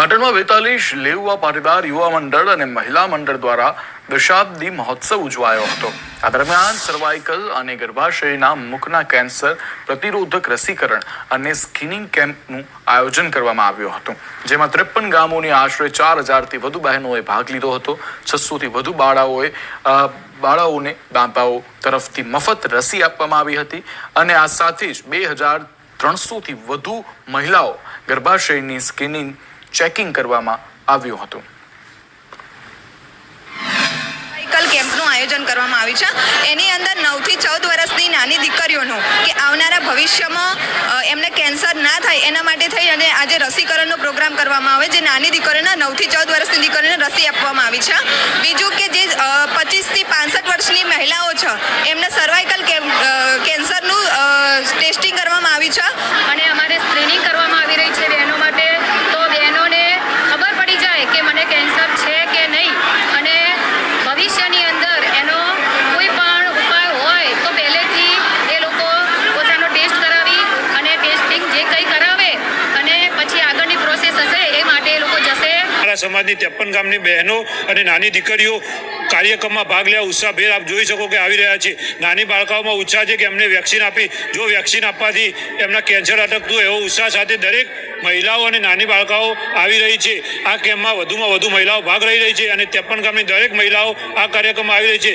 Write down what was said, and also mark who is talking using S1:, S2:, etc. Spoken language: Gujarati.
S1: પાટણમાં બેતાલીસ, લેઉવા પાટીદાર, યુવા મંડળ અને મહિલા મંડળ દ્વારા દશાબ્દી મહોત્સવ ઉજવાયો હતો. આ દરમિયાન સર્વાઇકલ અને ગર્ભાશયના મુખના કેન્સર, પ્રતિરોધક રસીકરણ અને સ્કિનિંગ કેમ્પનું આયોજન કરવામાં આવ્યું હતું. જેમાં ત્રેપન ગામોની આશરે ચાર હજારથી વધુ બહેનોએ ભાગ લીધો હતો. છસોથી વધુ બાળાઓએ બાળાઓને બાપાઓ તરફથી મફત રસી આપવામાં આવી હતી અને આ સાથે જ બે હજાર ત્રણસોથી વધુ મહિલાઓ ગર્ભાશયની સ્કિનિંગ ચેકિંગ કરવામાં આવ્યું હતું.
S2: સાયકલ કેમ્પનું આયોજન કરવામાં આવ્યું છે. એની અંદર નવથી ચૌદ વર્ષની નાની દીકરીઓનું કે આવનારા ભવિષ્યમાં એમને કેન્સર ના થાય એના માટે થઈ અને આજે રસીકરણનો પ્રોગ્રામ કરવામાં આવે જે નાની દીકરીઓને નવથી ચૌદ વર્ષની દીકરીઓને રસી આપવામાં આવી છે. બીજું કે જે પચીસથી પાંસઠ વર્ષની મહિલાઓ છે, એમને સર્વાઇકલ કેન્સરનું ટેસ્ટિંગ કરવામાં આવ્યું છે
S3: અને અમારે સ્ક્રીનિંગ કરવામાં આવી રહી છે બહેનો માટે તો બહેનોને ખબર પડી જાય કે મને કેન્સર છે કે નહીં અને ભવિષ્યની અંદર એનો કોઈ પણ ઉપાય હોય તો પહેલેથી એ લોકો પોતાનો ટેસ્ટ કરાવી અને ટેસ્ટિંગ જે કંઈ કરાવે અને પછી આગળની પ્રોસેસ હશે એ માટે એ લોકો જશે
S4: અમારા સમાજની ત્રેપન ગામની બહેનો અને નાની દીકરીઓ કાર્યક્રમમાં ભાગ લેવા ઉત્સાહભેર આપ જોઈ શકો કે આવી રહ્યા છે. નાની બાળકાઓમાં ઉત્સાહ છે કે એમને વેક્સિન આપી. જો વેક્સિન આપવાથી એમના કેન્સર અટકતું એવો ઉત્સાહ સાથે દરેક મહિલાઓ અને નાની બાળકાઓ આવી રહી છે. આ કેમ્પમાં વધુમાં વધુ મહિલાઓ ભાગ રહી રહી છે અને ત્રેપન ગામની દરેક મહિલાઓ આ કાર્યક્રમમાં આવી રહી છે.